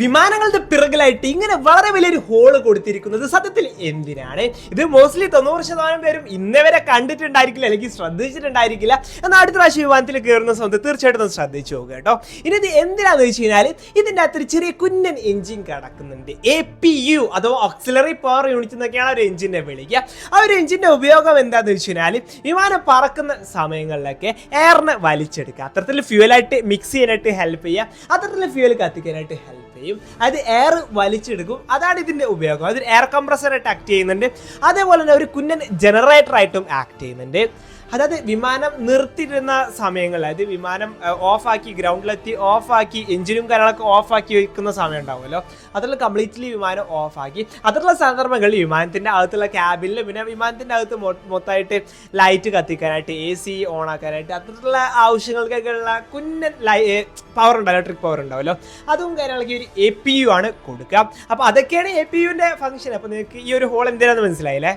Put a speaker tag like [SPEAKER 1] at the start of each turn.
[SPEAKER 1] വിമാനങ്ങളുടെ പിറകിലായിട്ട് ഇങ്ങനെ വളരെ വലിയൊരു ഹോൾ കൊടുത്തിരിക്കുന്നത് സത്യത്തിൽ എന്തിനാണ്? ഇത് മോസ്റ്റ്ലി തൊണ്ണൂറ് ശതമാനം പേരും ഇന്നേ വരെ കണ്ടിട്ടുണ്ടായിരിക്കില്ല അല്ലെങ്കിൽ ശ്രദ്ധിച്ചിട്ടുണ്ടായിരിക്കില്ല. എന്നാൽ അടുത്ത പ്രാവശ്യം വിമാനത്തിൽ കയറുന്ന സമയത്ത് തീർച്ചയായിട്ടും ഒന്ന് ശ്രദ്ധിച്ചു പോകുക കേട്ടോ. ഇനി ഇത് എന്തിനാന്ന് വെച്ച് കഴിഞ്ഞാൽ ഇതിന്റെ അകത്തൊരു ചെറിയ കുഞ്ഞൻ എഞ്ചിൻ കിടക്കുന്നുണ്ട്. എ പി യു അഥവാ ഓക്സിലറി പവർ യൂണിറ്റ് എന്നൊക്കെയാണ് ഒരു എഞ്ചിനെ വിളിക്കുക. ആ ഒരു എഞ്ചിന്റെ ഉപയോഗം എന്താണെന്ന് വെച്ച് കഴിഞ്ഞാൽ വിമാനം പറക്കുന്ന സമയങ്ങളിലൊക്കെ എയറിനെ വലിച്ചെടുക്കുക. അത്തരത്തിൽ ഫ്യൂലായിട്ട് മിക്സ് ചെയ്യാനായിട്ട് ഹെൽപ്പ് ചെയ്യുക. അത്തരത്തിൽ ഫ്യൂവൽ കത്തിക്കാനായിട്ട് ഹെൽപ്പ് ചെയ്യും. അത് എയർ വലിച്ചെടുക്കും. അതാണ് ഇതിന്റെ ഉപയോഗം. അതൊരു എയർ കംപ്രസറായിട്ട് ആക്ട് ചെയ്യുന്നുണ്ട്. അതേപോലെ തന്നെ ഒരു കുഞ്ഞൻ ജനറേറ്ററായിട്ടും ആക്ട് ചെയ്യുന്നുണ്ട്. അതായത് വിമാനം നിർത്തിയിരുന്ന സമയങ്ങൾ അതായത് വിമാനം ഓഫാക്കി ഗ്രൗണ്ടിലെത്തി ഓഫാക്കി എഞ്ചിനും കാര്യങ്ങളൊക്കെ ഓഫാക്കി വെക്കുന്ന സമയം ഉണ്ടാവുമല്ലോ. അതിൽ കംപ്ലീറ്റ്ലി വിമാനം ഓഫാക്കി. അതിലുള്ള സന്ദർഭങ്ങളിൽ വിമാനത്തിന്റെ അകത്തുള്ള ക്യാബിനിൽ പിന്നെ വിമാനത്തിന്റെ അകത്ത് മൊത്തമായിട്ട് ലൈറ്റ് കത്തിക്കാനായിട്ട് എ സി ഓൺ ആക്കാനായിട്ട് അത്തരത്തിലുള്ള ആവശ്യങ്ങൾക്കൊക്കെ ഉള്ള ലൈ പവർ ഉണ്ടാവും ഇലക്ട്രിക് പവർ ഉണ്ടാവുമല്ലോ. അതും കാര്യങ്ങളൊക്കെ ഒരു എ പി യു ആണ് കൊടുക്കുക. അപ്പോൾ അതൊക്കെയാണ് എ പി യുവിന്റെ ഫംഗ്ഷൻ അപ്പോൾ നിങ്ങൾക്ക് ഈ ഒരു ഹോൾ എന്തിനാണെന്ന് മനസ്സിലായില്ലേ?